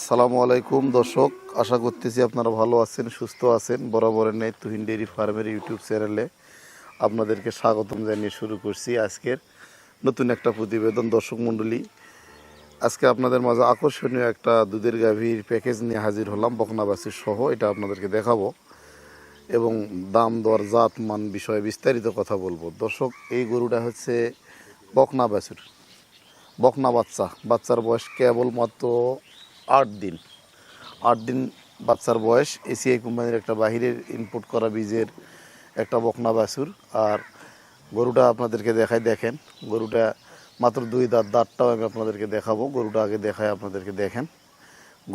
আসসালামু আলাইকুম, দর্শক। আশা করতেছি আপনারা ভালো আছেন, সুস্থ আছেন। বরাবরের নেই, তুহিন ডেয়ারি ফার্মের ইউটিউব চ্যানেলে আপনাদেরকে স্বাগতম জানিয়ে শুরু করছি আজকের নতুন একটা প্রতিবেদন, দর্শক মণ্ডলী। আজকে আপনাদের মাঝে আকর্ষণীয় একটা দুধের গাভীর প্যাকেজ নিয়ে হাজির হলাম বকনাবাসীর সহ। এটা আপনাদেরকে দেখাবো এবং দাম, দর, জাত, মান বিষয়ে বিস্তারিত কথা বলব। দর্শক, এই গরুটা হচ্ছে বকনা বাছুর বকনা বাচ্চা। বাচ্চার বয়স কেবলমাত্র আট দিন। আট দিন বাচ্চার বয়স এসিআই কোম্পানির একটা বাহিরের ইনপুট করা বীজের একটা বকনা বাছুর। আর গরুটা আপনাদেরকে দেখাই, দেখেন, গরুটা মাত্র দুই দাঁত, দাঁতটাও আমি আপনাদেরকে দেখাবো। গরুটা আগে দেখায় আপনাদেরকে দেখেন।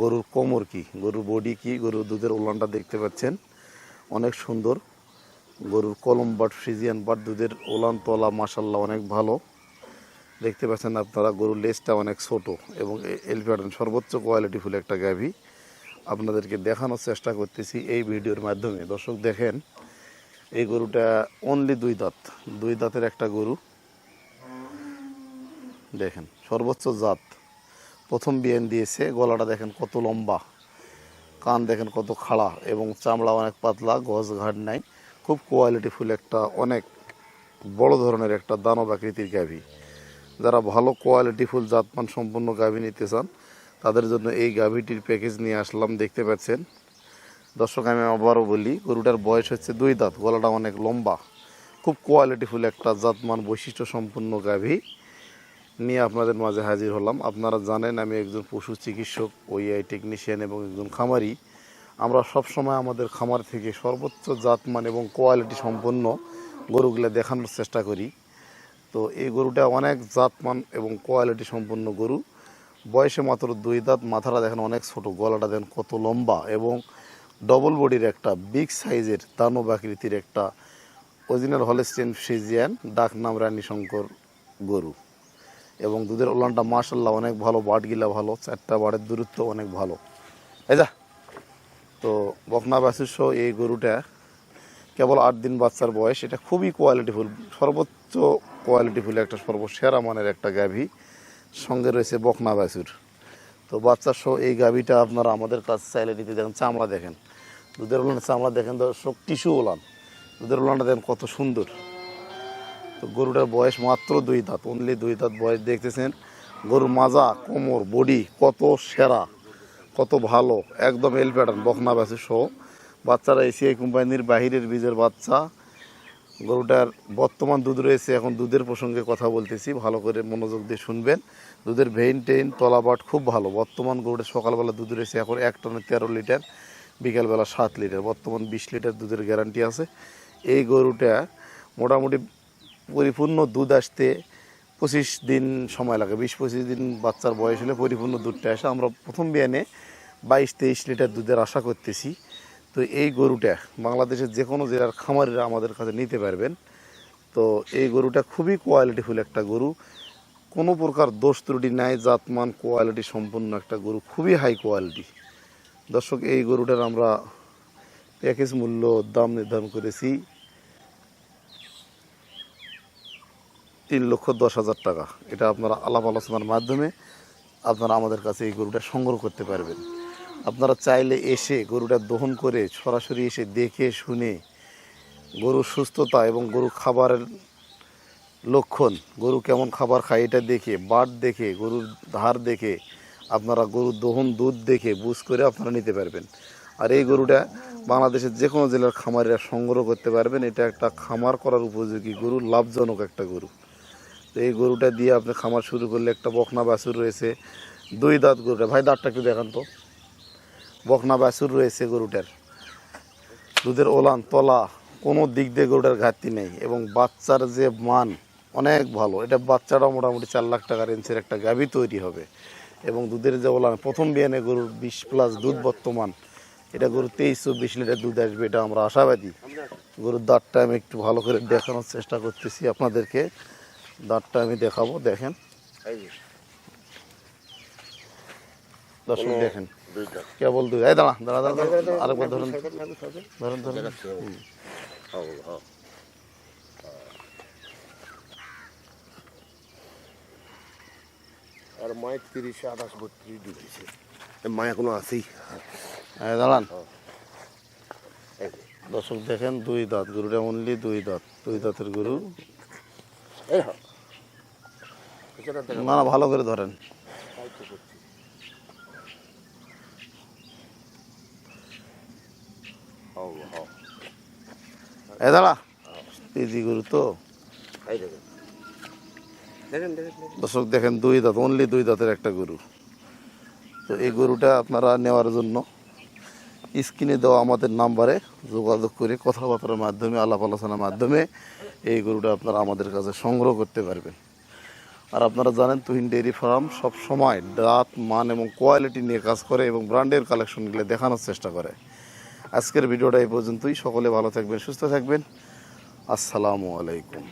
গরুর কোমর কি, গরুর বডি কি, গরুর দুধের ওলানটা দেখতে পাচ্ছেন। অনেক সুন্দর। গরুর কলম বাট, ফ্রিজিয়ান বাট, দুধের ওলান তলা মাসাল্লাহ অনেক ভালো। দেখতে পাচ্ছেন আপনারা, গরুর লেজটা অনেক ছোট এবং এল সর্বোচ্চ কোয়ালিটি ফুল একটা গাভী। আপনাদেরকে দেখানোর চেষ্টা করতেছি এই ভিডিওর মাধ্যমে। দর্শক, দেখেন, এই গরুটা অনলি দুই দাঁত। দুই দাঁতের একটা গরু। দেখেন, সর্বোচ্চ জাত। প্রথম বিয়ান দিয়েছে, গলাটা দেখেন কত লম্বা। কান দেখেন কত খাড়া এবং চামড়া অনেক পাতলা, গজ ঘাট নাই। খুব কোয়ালিটিফুল একটা, অনেক বড় ধরনের একটা দানব আকৃতির গাভী। যারা ভালো কোয়ালিটিফুল জাতমান সম্পন্ন গাভী নিতে চান, তাদের জন্য এই গাভীটির প্যাকেজ নিয়ে আসলাম, দেখতে পাচ্ছেন। দর্শক, আমি আবারও বলি, গরুটার বয়স হচ্ছে দুই দাঁত, গলাটা অনেক লম্বা। খুব কোয়ালিটিফুল একটা জাতমান বৈশিষ্ট্য সম্পন্ন গাভী নিয়ে আপনাদের মাঝে হাজির হলাম। আপনারা জানেন, আমি একজন পশু চিকিৎসক ওইআই টেকনিশিয়ান এবং একজন খামারি। আমরা সবসময় আমাদের খামার থেকে সর্বোচ্চ জাতমান এবং কোয়ালিটি সম্পন্ন গরুগুলো দেখানোর চেষ্টা করি। তো এই গরুটা অনেক জাতমান এবং কোয়ালিটি সম্পন্ন গরু। বয়সে মাত্র দুই দাঁত, মাথাটা দেখেন অনেক ছোট, গলাটা দেখেন কত লম্বা এবং ডবল বডির একটা বিগ সাইজের দানব আকৃতির একটা অরিজিনাল হলেস্টেন ফ্রিজিয়ান ডাক নাম রানী শঙ্কর গরু। এবং দুধের ওলানটা মাশাল্লাহ অনেক ভালো, বাটগিলা ভালো, চারটা বাটের দূরত্ব অনেক ভালো। এই যা, তো বকনা বাসুর সহ এই গরুটা কেবল আট দিন বাচ্চার বয়স, এটা খুবই কোয়ালিটিফুল সর্বোচ্চ কোয়ালিটিফুল একটা সর্বসেরা মানের একটা গাভী সঙ্গে রয়েছে বকনা বাছুর। তো বাচ্চা সহ এই গাভীটা আপনারা আমাদের কাছে চাইলে নিতে দেখেন, চামড়া দেখেন। দুধের ওলান চামড়া দেখেন দর্শক টিস্যু ওলান দুধের ওলানটা দেখেন কত সুন্দর। তো গরুটার বয়স মাত্র দুই দাঁত অনলি দুই দাঁত বয়স দেখতেছেন। গরুর মাজা, কোমর, বডি কত সেরা, কত ভালো, একদম এল প্যাটার্ন বকনা বাছুর সহ। বাচ্চারা এসিআই কোম্পানির বাহিরের বীজের বাচ্চা। গরুটার বর্তমান দুধ রয়েছে, এখন দুধের প্রসঙ্গে কথা বলতেছি, ভালো করে মনোযোগ দিয়ে শুনবেন। দুধের ভেইন টেইন, তলাবাট খুব ভালো। বর্তমান গরুটা সকালবেলা দুধ রয়েছে, এখন এক টনে তেরো লিটার, বিকালবেলা সাত লিটার, বর্তমান বিশ লিটার দুধের গ্যারান্টি আছে। এই গরুটা মোটামুটি পরিপূর্ণ দুধ আসতে পঁচিশ দিন সময় লাগে। বিশ পঁচিশ দিন বাচ্চার বয়স হলে পরিপূর্ণ দুধটা আসে। আমরা প্রথম বিয়ানে বাইশ তেইশ লিটার দুধের আশা করতেছি। তো এই গরুটা বাংলাদেশের যে কোনো জেলার খামারিরা আমাদের কাছে নিতে পারবেন। তো এই গরুটা খুবই কোয়ালিটিফুল একটা গরু। কোনো প্রকার দোষ ত্রুটি নাই, জাতমান কোয়ালিটি সম্পন্ন একটা গরু, খুবই হাই কোয়ালিটি দর্শক, এই গরুটার আমরা প্যাকেজ মূল্য, দাম নির্ধারণ করেছি তিন লক্ষ দশ হাজার টাকা। এটা আপনারা আলাপ আলোচনার মাধ্যমে আপনারা আমাদের কাছে এই গরুটা সংগ্রহ করতে পারবেন। আপনারা চাইলে এসে গরুটা দহন করে সরাসরি এসে দেখে শুনে গরুর সুস্থতা এবং গরু খাবারের লক্ষণ, গরু কেমন খাবার খায় এটা দেখে, বাট দেখে, গরুর ধার দেখে, আপনারা গরুর দহন দুধ দেখে, বুঝ করে আপনারা নিতে পারবেন। আর এই গরুটা বাংলাদেশের যে কোনো জেলার খামারিরা সংগ্রহ করতে পারবেন। এটা একটা খামার করার উপযোগী গরু, লাভজনক একটা গরু। তো এই গরুটা দিয়ে আপনি খামার শুরু করলে একটা বকনা বাছুর রয়েছে। দুই দাঁত গরুটা। ভাই, দাঁতটা একটু দেখান তো। বকনা বাছুর রয়েছে গরুটার। দুধের ওলান তলা কোনো দিক দিয়ে গরুটার ঘাটতি নেই এবং বাচ্চার যে মান অনেক ভালো। এটা বাচ্চাটাও মোটামুটি চার লাখ টাকার রেঞ্জের একটা গাভী তৈরি হবে এবং দুধের যে ওলান প্রথম বিয়ানে গরুর বিশ প্লাস দুধ বর্তমান এটা গরুর তেইশ চব্বিশ লিটার দুধ আসবে এটা আমরা আশাবাদী। গরুর দাঁতটা আমি একটু ভালো করে দেখানোর চেষ্টা করতেছি আপনাদেরকে। দাঁতটা আমি দেখাবো দেখেন। দর্শক দেখেন। কেবল দুই। এই দাঁড়া দাঁড়া দাঁড়া দাঁড়া। আরেকবার ধরুন। ধরুন ধরুন। হও হও আর মায়ের তিরিশে আঠাশ বত্রিশ ডুবেছে এ মায়া কোনো আছেই। হ্যাঁ দাঁড়ান। এই দর্শক দেখেন দুই দাঁত গরুটা অনলি দুই দাঁত দুই দাঁতের গরু। হ্যাঁ। না ভালো করে ধরেন তাই তো করছি। হাও, হাও। এ দাঁড়া। পিজি গরু তো। দর্শক, দেখেন দুই দাঁত অনলি দুই দাঁতের একটা গরু। তো এই গরুটা আপনারা নেওয়ার জন্য স্ক্রিনে দেওয়া আমাদের নাম্বারে যোগাযোগ করে কথাবার্তার মাধ্যমে, আলাপ আলোচনার মাধ্যমে এই গরুটা আপনারা আমাদের কাছে সংগ্রহ করতে পারবেন। আর আপনারা জানেন তুহিন ডেয়ারি ফার্ম সব সময় দাঁত, মান এবং কোয়ালিটি নিয়ে কাজ করে এবং ব্র্যান্ডের কালেকশনগুলো দেখানোর চেষ্টা করে। আজকের ভিডিওটা এই পর্যন্তই। সকলে ভালো থাকবেন সুস্থ থাকবেন। আসসালামু আলাইকুম।